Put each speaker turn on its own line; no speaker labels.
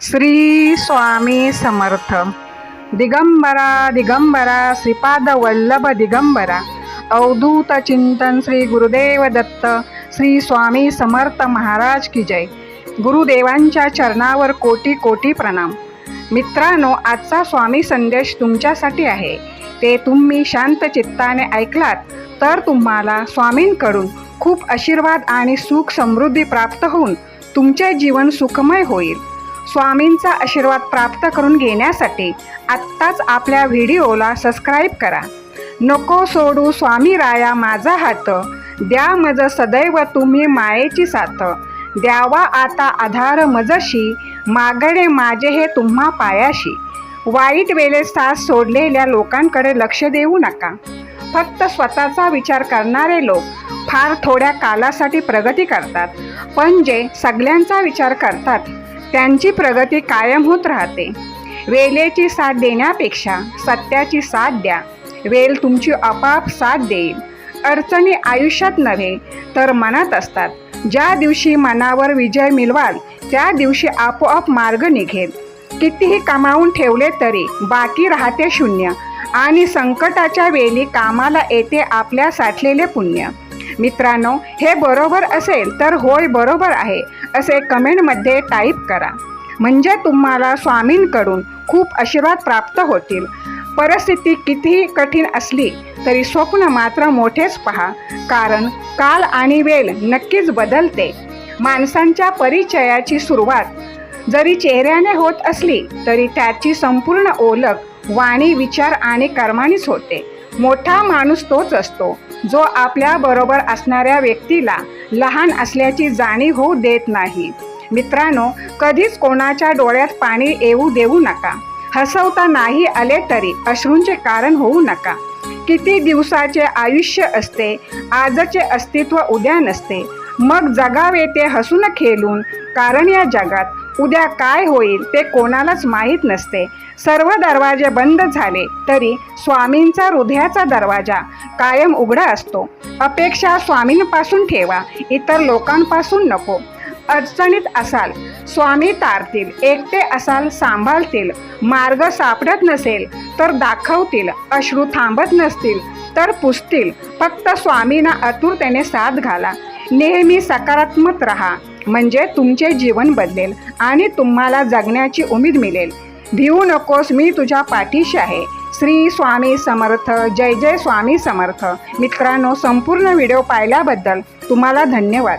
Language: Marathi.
श्री स्वामी समर्थ. दिगंबरा दिगंबरा श्रीपाद वल्लभ दिगंबरा. अवधूत चिंतन श्री गुरुदेव दत्त श्री स्वामी समर्थ महाराज की जय. गुरुदेवांच्या चरणावर कोटी कोटी प्रणाम. मित्रांनो आजचा स्वामी संदेश तुमच्यासाठी आहे. ते तुम्ही शांत चित्ताने ऐकलात तर तुम्हाला स्वामींकडून खूप आशीर्वाद आणि सुख समृद्धी प्राप्त होऊन तुमचे जीवन सुखमय होईल. स्वामींचा आशीर्वाद प्राप्त करून घेण्यासाठी आत्ताच आपल्या व्हिडिओला सबस्क्राईब करा. नको सोडू स्वामी राया माझा हात. द्या मज सदैव तुम्ही मायेची साथ. द्यावा आता आधार मजशी. मागणे माझे हे तुम्हा पायाशी. वाईट वेळेत साथ सोडलेल्या लोकांकडे लक्ष देऊ नका. फक्त स्वतःचा विचार करणारे लोक फार थोड्या कालासाठी प्रगती करतात. पण जे सगळ्यांचा विचार करतात त्यांची प्रगती कायम होत राहते. वेलेची साथ देण्यापेक्षा सत्याची साथ द्या. वेल तुमची आपाप साथ देईल. अडचणी आयुष्यात नव्हे तर मनात असतात. ज्या दिवशी मनावर विजय मिळवाल त्या दिवशी आपोआप मार्ग निघेल. कितीही कमावून ठेवले तरी बाकी राहते शून्य आणि संकटाच्या वेळी कामाला येते आपल्या साठलेले पुण्य. मित्रांनो हे बरोबर असेल तर होय बरोबर आहे. असे कमेंटमध्ये टाईप करा. म्हणजे तुम्हाला स्वामींकडून खूप आशीर्वाद प्राप्त होतील. परिस्थिती कितीही कठीण असली तरी स्वप्न मात्र मोठेच पहा. कारण काल आणि वेळ नक्कीच बदलते. माणसांच्या परिचयाची सुरुवात. जरी चेहऱ्याने होत असली तरी त्याची संपूर्ण ओळख वाणी विचार आणि कर्मानीच होते. मोठा माणूस तोच असतो जो आपल्या बरोबर असणाऱ्या व्यक्तीला लहान असल्याची जाणीव होऊ देत नाही. मित्रांनो कधीच कोणाच्या डोळ्यात पाणी येऊ देऊ नका. हसवता नाही आले तरी अश्रूंचे कारण होऊ नका. किती दिवसाचे आयुष्य असते आजचे अस्तित्व उद्या नसते. मग जगावे ते हसून खेळून कारण या जगात उद्या काय होईल ते कोणालाच माहीत नसते. सर्व दरवाजे बंद झाले तरी स्वामींचा हृदयाचा दरवाजा कायम उघडा असतो. अपेक्षा स्वामींपासून ठेवा इतर लोकांपासून नको. अडचणीत असाल स्वामी तारतील एकटे असाल सांभाळतील मार्ग सापडत नसेल तर दाखवतील अश्रू थांबत नसतील तर पुसतील फक्त स्वामींना आतुरतेने साथ घाला. नेहमी सकारात्मक राहा म्हणजे तुमचे जीवन बदलेल. आणि तुम्हाला जगण्याची उमेद मिळेल. भिवू नकोस मी तुझ्या पाठीशी आहे. श्री स्वामी समर्थ जय जय स्वामी समर्थ. मित्रांनो संपूर्ण व्हिडिओ पाहिल्याबद्दल तुम्हाला धन्यवाद.